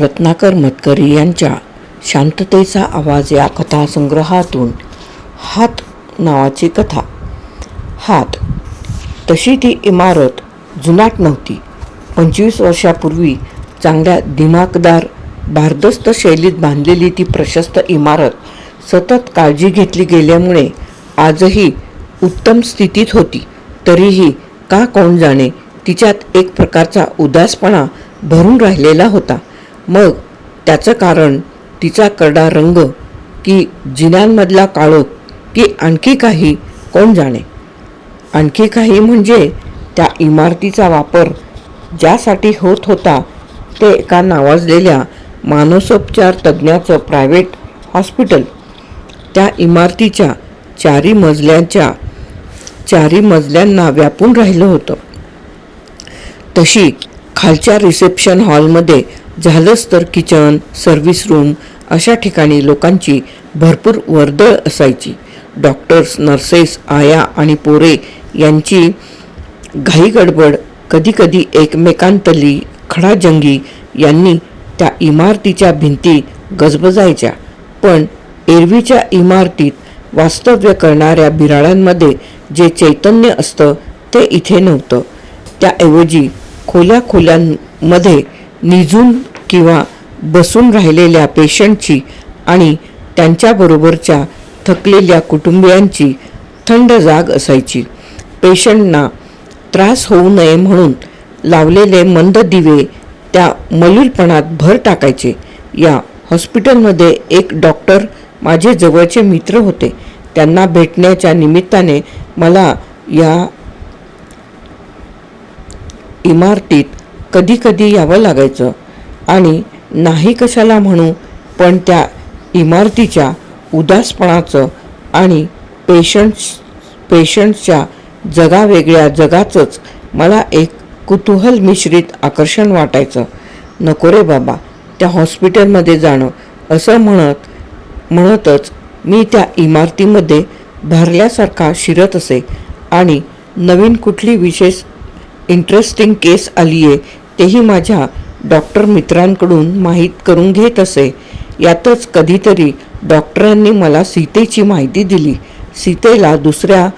रत्नाकर मतकरी यांच्या शांततेचा आवाज या कथासंग्रहातून हात नावाची कथा. हात. तशी ती इमारत जुनाट नव्हती. पंचवीस वर्षापूर्वी चांगल्या दिमाकदार भारदस्त शैलीत बांधलेली ती प्रशस्त इमारत सतत काळजी घेतली गेल्यामुळे आजही उत्तम स्थितीत होती. तरीही का कोण जाणे तिच्यात एक प्रकारचा उदासपणा भरून राहिलेला होता. मग त्याचं कारण तिचा करडा रंग की जिन्यांमधला काळोख की आणखी काही कोण जाणे? आणखी काही म्हणजे त्या इमारतीचा वापर ज्यासाठी होत होता ते एका नावाजलेल्या मानसोपचार तज्ज्ञाचं प्रायव्हेट हॉस्पिटल. त्या इमारतीच्या चारी मजल्यांच्या चारी मजल्यांना व्यापून राहिलं होतं. तशी खालच्या रिसेप्शन हॉलमध्ये झालंच तर किचन सर्व्हिस रूम अशा ठिकाणी लोकांची भरपूर वर्दळ असायची. डॉक्टर्स नर्सेस आया आणि पोरे यांची घाई गडबड कधीकधी एकमेकांतली खडाजंगी यांनी त्या इमारतीच्या भिंती गजबजायच्या. पण एरवीच्या इमारतीत वास्तव्य करणाऱ्या बिराळांमध्ये जे चैतन्य असतं ते इथे नव्हतं. त्याऐवजी खोल्या खोल्यांमध्ये निजून किंवा बसून राहिलेल्या पेशंटची आणि त्यांच्याबरोबरच्या थकलेल्या कुटुंबियांची थंड जाग असायची. पेशंटना त्रास होऊ नये म्हणून लावलेले मंद दिवे त्या मयूरपणात भर टाकायचे. या हॉस्पिटलमध्ये एक डॉक्टर माझे जवळचे मित्र होते. त्यांना भेटण्याच्या निमित्ताने मला या इमारतीत कधी कधी यावं लागायचं. आणि नाही कशाला म्हणू पण त्या इमारतीच्या उदासपणाचं आणि पेशंट्स पेशंट्सच्या जगावेगळ्या जगाचंच मला एक कुतूहल मिश्रित आकर्षण वाटायचं. नको रे बाबा त्या हॉस्पिटलमध्ये जाणं. असं म्हणत म्हणतच मी त्या इमारतीमध्ये भरल्यासारखा शिरत असे. आणि नवीन कुठली विशेष इंटरेस्टिंग केस आली आहे तेही माझ्या डॉक्टर मित्रांकडून माहीत करून घेत असे. यातच कधीतरी डॉक्टरांनी मला सीतेची माहिती दिली. सीतेला दुसऱ्या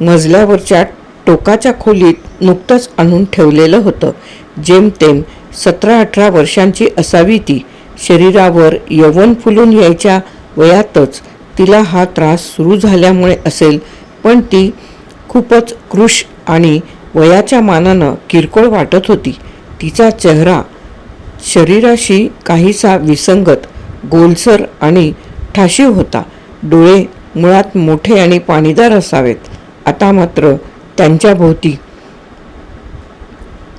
मजल्यावरच्या टोकाच्या खोलीत नुकतंच आणून ठेवलेलं होतं. जेमतेम सतरा अठरा वर्षांची असावी ती. शरीरावर यवन फुलून यायच्या वयातच तिला हा त्रास सुरू झाल्यामुळे असेल पण ती खूपच कृश आणि वयाच्या मानानं किरकोळ वाटत होती. तिचा चेहरा शरीराशी काहीसा विसंगत गोलसर आणि ठाशीव होता. डोळे मुळात मोठे आणि पाणीदार असावेत. आता मात्र त्यांच्या भोवती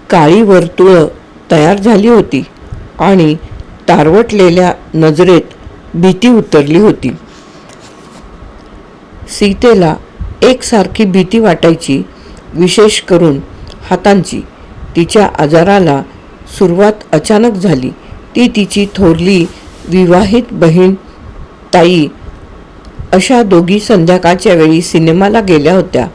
काळी वर्तुळं तयार झाली होती आणि तारवटलेल्या नजरेत भीती उतरली होती. सीतेला एकसारखी भीती वाटायची विशेष करून हातांची. तिच्या आजाराला सुरुवात अचानक झाली. ती तिची थोरली विवाहित बहीण ताई अशा दोघी संध्याकाळच्या वेळी सिनेमाला गेल्या होत्या.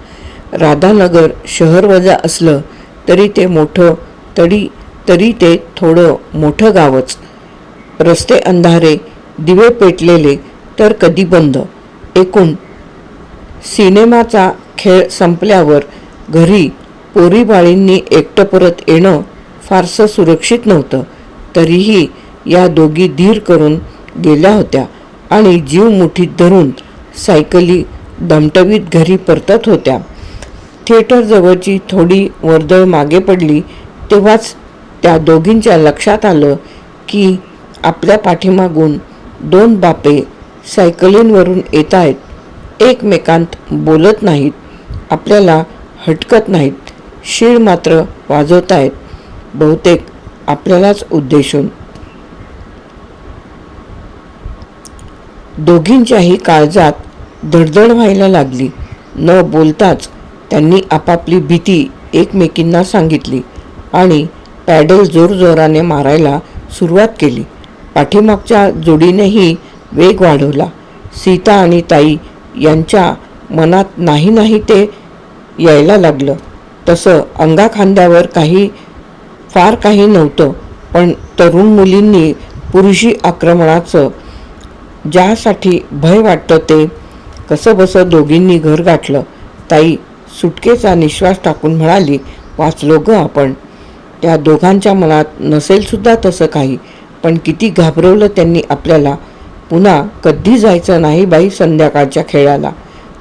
राधानगर शहर वजा असलं तरी ते मोठं तरी तरी ते थोडं मोठं गावच. रस्ते अंधारे दिवे पेटलेले तर कधी बंद. एकूण सिनेमाचा खेळ संपल्यावर घरी पोरीबाळींनी एकटं परत येणं फारसं सुरक्षित नव्हतं. तरीही या दोघी धीर करून गेल्या होत्या आणि जीव मुठीत धरून सायकली दमटवीत घरी परतत होत्या. थिएटरजवळची थोडी वर्दळ मागे पडली तेव्हाच त्या दोघींच्या लक्षात आलं की आपल्या पाठीमागून दोन बापे सायकलींवरून येत आहेत एकमेकांत बोलत नाहीत आपल्याला हटकत नाहीत. शीळ मात्र वाजवतायत. बहुतेक आपल्यालाच उद्देशून. दोघींच्याही काळजात धडधड व्हायला लागली. न बोलताच त्यांनी आपापली भीती एकमेकींना सांगितली आणि पॅडल जोरजोराने मारायला सुरुवात केली. पाठीमागच्या जोडीनेही वेग वाढवला. सीता आणि ताई यांच्या मनात नाही नाही ते यायला लागलं. तसं अंगाखांद्यावर काही फार काही नव्हतं. पण तरुण मुलींनी पुरुषी आक्रमणाचं ज्यासाठी भय वाटतं ते कसं बसं दोघींनी घर गाठलं. ताई सुटकेचा निश्वास टाकून म्हणाली वाचलो ग आपण. त्या दोघांच्या मनात नसेलसुद्धा तसं काही. पण किती घाबरवलं त्यांनी आपल्याला. पुन्हा कधी जायचं नाही बाई संध्याकाळच्या खेळाला.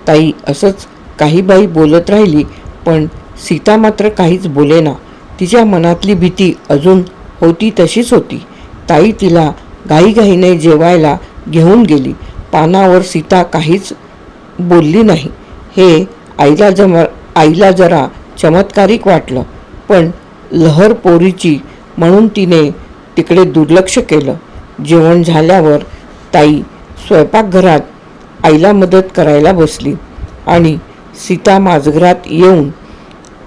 ताई असंच काही बाई बोलत राहिली पण सीता मात्र काहीच बोलेना तिच्या मनातली भीती अजून होती तशीच होती. ताई तिला घाईघाईने जेवायला घेऊन गेली. पानावर सीता काहीच बोलली नाही. हे आईला जम आईला जरा चमत्कारिक वाटलं. पण लहर पोरीची म्हणून तिने तिकडे दुर्लक्ष केलं. जेवण झाल्यावर ताई स्वयंपाकघरात आईला मदत करायला बसली आणि सीता माझघरात येऊन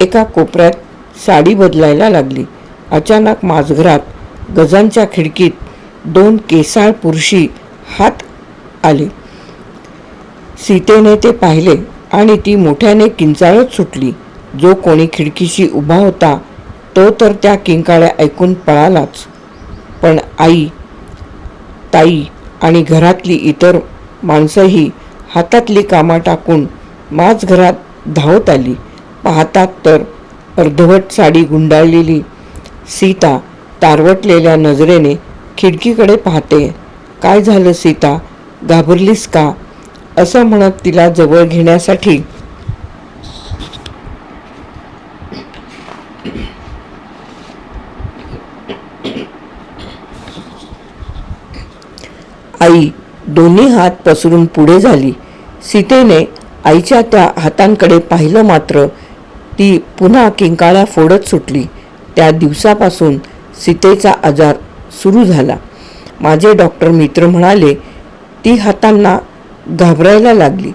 एका कोपऱ्यात साडी बदलायला लागली. अचानक माझघरात गजांच्या खिडकीत दोन केसाळ पुरुषी हात आले. सीतेने ते पाहिले आणि ती मोठ्याने किंचाळत सुटली. जो कोणी खिडकीशी उभा होता तो तर त्या किंकाळ्या ऐकून पळालाच. पण आई ताई आणि घरातली इतर माणसंही हातातली कामं टाकून माझ घरात धावत आली. पाहतात तर अर्धवट साडी गुंडाळलेली सीता तारवटलेल्या नजरेने खिडकीकडे पाहते. काय झालं सीता? घाबरलीस का? असं म्हणत तिला जवळ घेण्यासाठी आई दोन्ही हात पसरून पुढे झाली. सीतेने आईच्या त्या हातांकडे पाहिलं मात्र ती पुन्हा किंकाळ्या फोडत सुटली. त्या दिवसापासून सीतेचा आजार सुरू झाला. माझे डॉक्टर मित्र म्हणाले ती हातांना घाबरायला लागली.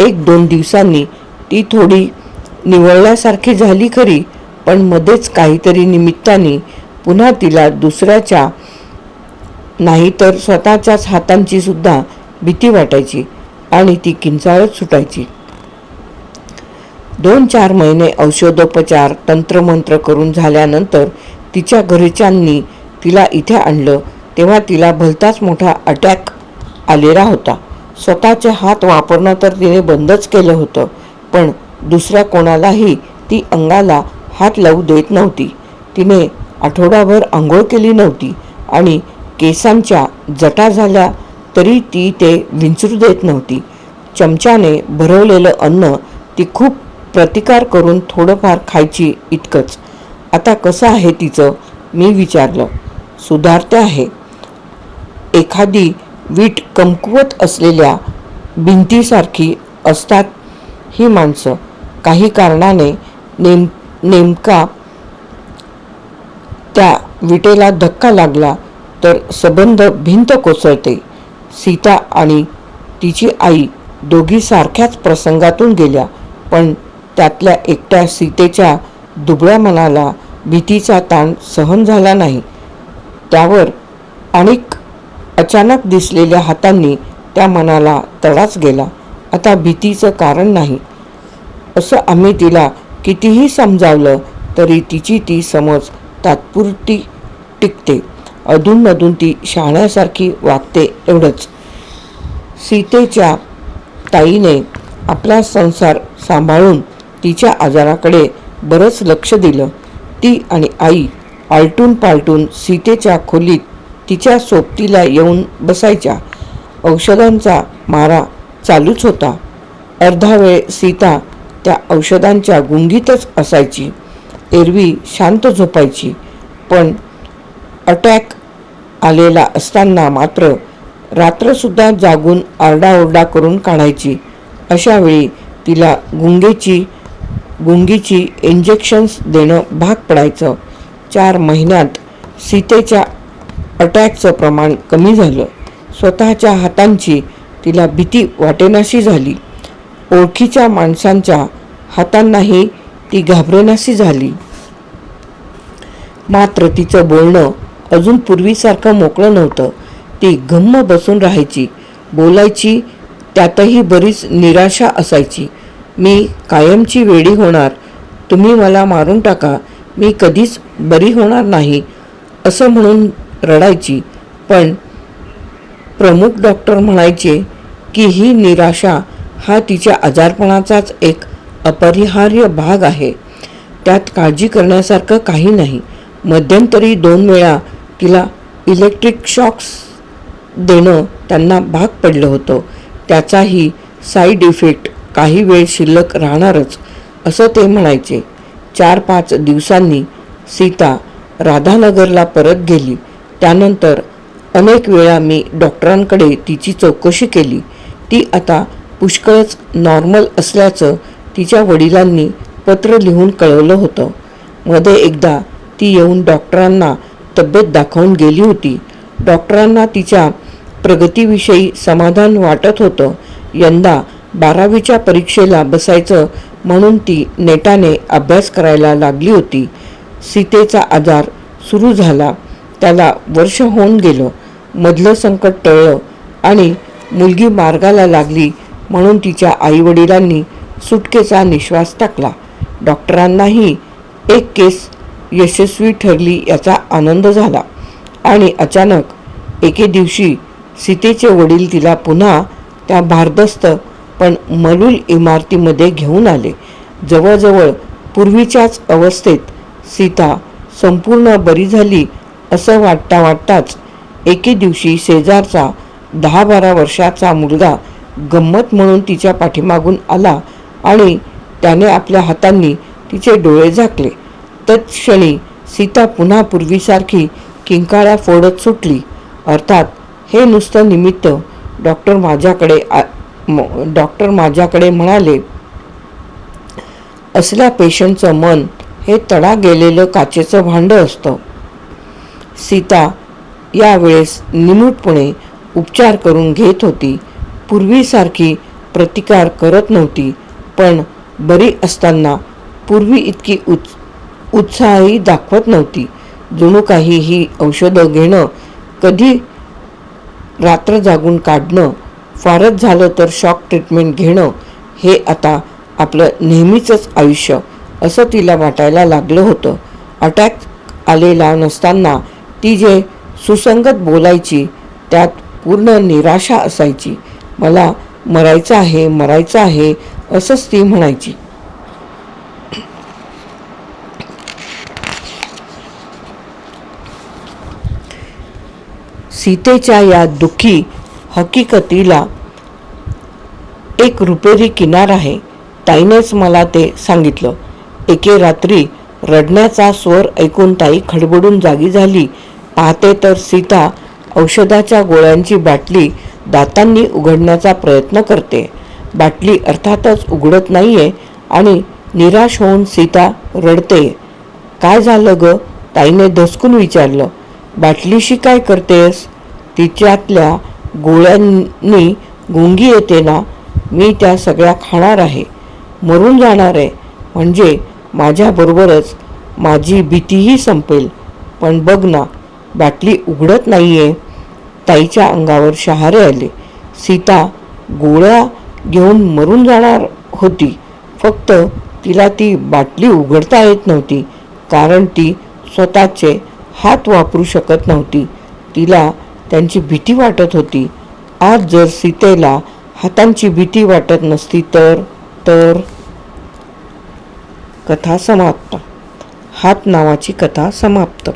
एक दोन दिवसांनी ती थोडी निवळल्यासारखी झाली खरी पण मध्येच काहीतरी निमित्ताने पुन्हा तिला दुसऱ्याच्या नाही तर स्वतःच्याच हातांची सुद्धा भीती वाटायची आणि ती किंचाळत सुटायची. दोन चार महिने औषधोपचार तंत्रमंत्र करून झाल्यानंतर तिच्या घरच्यांनी तिला इथे आणलं. तेव्हा तिला भलताच मोठा अटॅक आलेला होता. स्वतःचे हात वापरणं तर तिने बंदच केलं होतं पण दुसऱ्या कोणालाही ती अंगाला हात लावू देत नव्हती. तिने आठवडाभर आंघोळ केली नव्हती आणि केसांच्या जटा झाल्या तरी ती ते विंचरू देत नव्हती. चमच्याने भरवलेलं अन्न ती खूप प्रतिकार करून थोडंफार खायची इतकंच. आता कसं आहे तिचं? मी विचारलं. सुधारते आहे. एखादी वीट कमकुवत असलेल्या भिंतीसारखी असतात ही माणसं. काही कारणाने नेम नेमका त्या विटेला धक्का लागला तर सबंध भिंत कोसळते. सीता आणि तिची आई दोघी सारख्याच प्रसंगातून गेल्या पण त्यातल्या एकट्या सीतेच्या दुबळ्या मनाला भीतीचा ताण सहन झाला नाही. त्यावर अनेक अचानक दिसलेल्या हातांनी त्या मनाला तडाच गेला. आता भीतीचं कारण नाही. असं आम्ही तिला कितीही समजावलं तरी तिची ती समज तात्पुरती टिकते. अधूनमधून ती शहाण्यासारखी वागते एवढंच. सीतेच्या ताईने आपला संसार सांभाळून तिच्या आजाराकडे बरंच लक्ष दिलं. ती आणि आई आलटून पालटून सीतेच्या खोलीत तिच्या सोबतीला येऊन बसायच्या. औषधांचा मारा चालूच होता. अर्धा वेळ सीता त्या औषधांच्या गुंगीतच असायची. एरवी शांत झोपायची. पण अटॅक आलेला असताना मात्र रात्रसुद्धा जागून आरडाओरडा करून काढायची. अशावेळी तिला गुंगेची गुंगीची इंजेक्शन्स देणं भाग पडायचं. चार महिन्यात सीतेच्या अटॅकचं प्रमाण कमी झालं. स्वतःच्या हातांची तिला भीती वाटेनाशी झाली. ओळखीच्या माणसांच्या हातांनाही ती घाबरेनाशी झाली. मात्र तिचं बोलणं अजून पूर्वीसारखं मोकळं नव्हतं. ती गम्म बसून राहायची. बोलायची त्यातही बरीच निराशा असायची. मी कायमची वेडी होणार. तुम्ही मला मारून टाका. मी कधीच बरी होणार नाही असं म्हणून रडायची. पण प्रमुख डॉक्टर म्हणायचे की ही निराशा हा तिच्या आजारपणाचाच एक अपरिहार्य भाग आहे. त्यात काळजी करण्यासारखं काही नाही. मध्यंतरी दोन वेळा तिला इलेक्ट्रिक शॉक्स देणं त्यांना भाग पडलं होतं. त्याचाही साईड इफेक्ट काही वेळ शिल्लक राहणारच असं ते म्हणायचे. चार पाच दिवसांनी सीता राधानगरला परत गेली. त्यानंतर अनेक वेळा मी डॉक्टरांकडे तिची चौकशी केली. ती आता पुष्कळच नॉर्मल असल्याचं तिच्या वडिलांनी पत्र लिहून कळवलं होतं. मध्ये एकदा ती येऊन डॉक्टरांना तब्येत दाखवून गेली होती. डॉक्टरांना तिच्या प्रगतीविषयी समाधान वाटत होतं. यंदा बारावीच्या परीक्षेला बसायचं म्हणून ती नेटाने अभ्यास करायला लागली होती. सीतेचा आजार सुरू झाला त्याला वर्ष होऊन गेलं. मधलं संकट टळलं आणि मुलगी मार्गाला लागली म्हणून तिच्या आईवडिलांनी सुटकेचा निश्वास टाकला. डॉक्टरांनाही एक केस यशस्वी ठरली याचा आनंद झाला आणि अचानक एके दिवशी सीतेचे वडील तिला पुन्हा त्या भारदस्त पण मलूल इमारतीमध्ये घेऊन आले. जवळजवळ पूर्वीच्याच अवस्थेत सीता संपूर्ण बरी झाली असं वाटता वाटताच एके दिवशी शेजारचा दहा बारा वर्षाचा मुलगा गंमत म्हणून तिच्या पाठीमागून आला आणि त्याने आपल्या हातांनी तिचे डोळे झाकले. तत्क्षणी सीता पुन्हा पूर्वीसारखी किंकाळ्या फोडत सुटली. अर्थात हे नुसतं निमित्त डॉक्टर माझ्याकडे आ- डॉक्टर माझ्याकडे म्हणाले असल्या पेशंटचं मन हे तडा गेलेलं काचेचं भांडं असतं. सीता यावेळेस निमूटपणे उपचार करून घेत होती. पूर्वीसारखी प्रतिकार करत नव्हती पण बरी असताना पूर्वी इतकी उत् उत्साहही दाखवत नव्हती. जणू काही ही औषधं घेणं कधी रात्र जागून काढणं फारच झालं तर शॉक ट्रीटमेंट घेणं हे आता आपलं नेहमीचंच आयुष्य असं तिला वाटायला लागलं होतं. अटॅक आलेला नसताना ती जे सुसंगत बोलायची त्यात पूर्ण निराशा असायची. मला मरायचं आहे मरायचं आहे असंच ती म्हणायची. सीतेच्या या दुःखी हकीकतीला एक रुपेरी किनार आहे. ताईनेच मला ते सांगितलं. एके रात्री रडण्याचा स्वर ऐकून ताई खडबडून जागी झाली. पाहते तर सीता औषधाच्या गोळ्यांची बाटली दातांनी उघडण्याचा प्रयत्न करते. बाटली अर्थातच उघडत नाहीये आणि निराश होऊन सीता रडते. काय झालं ग? ताईने धसकून विचारलं. बाटलीशी काय करतेस? तिच्यातल्या गोळ्यांनी गुंगी येते ना मी त्या सगळ्या खाणार आहे. मरून जाणार आहे. म्हणजे माझ्याबरोबरच माझी भीतीही संपेल. पण बघ ना बाटली उघडत नाही आहे ताईच्या अंगावर शहारे आले. सीता गोळ्या घेऊन मरून जाणार होती. फक्त तिला ती बाटली उघडता येत नव्हती. कारण ती स्वतःचे हात वापरू शकत नव्हती. तिला त्यांची भीती वाटत होती. आज जर सीतेला हातांची भीती वाटत नसती तर तर कथा समाप्त. हात नावाची कथा समाप्त.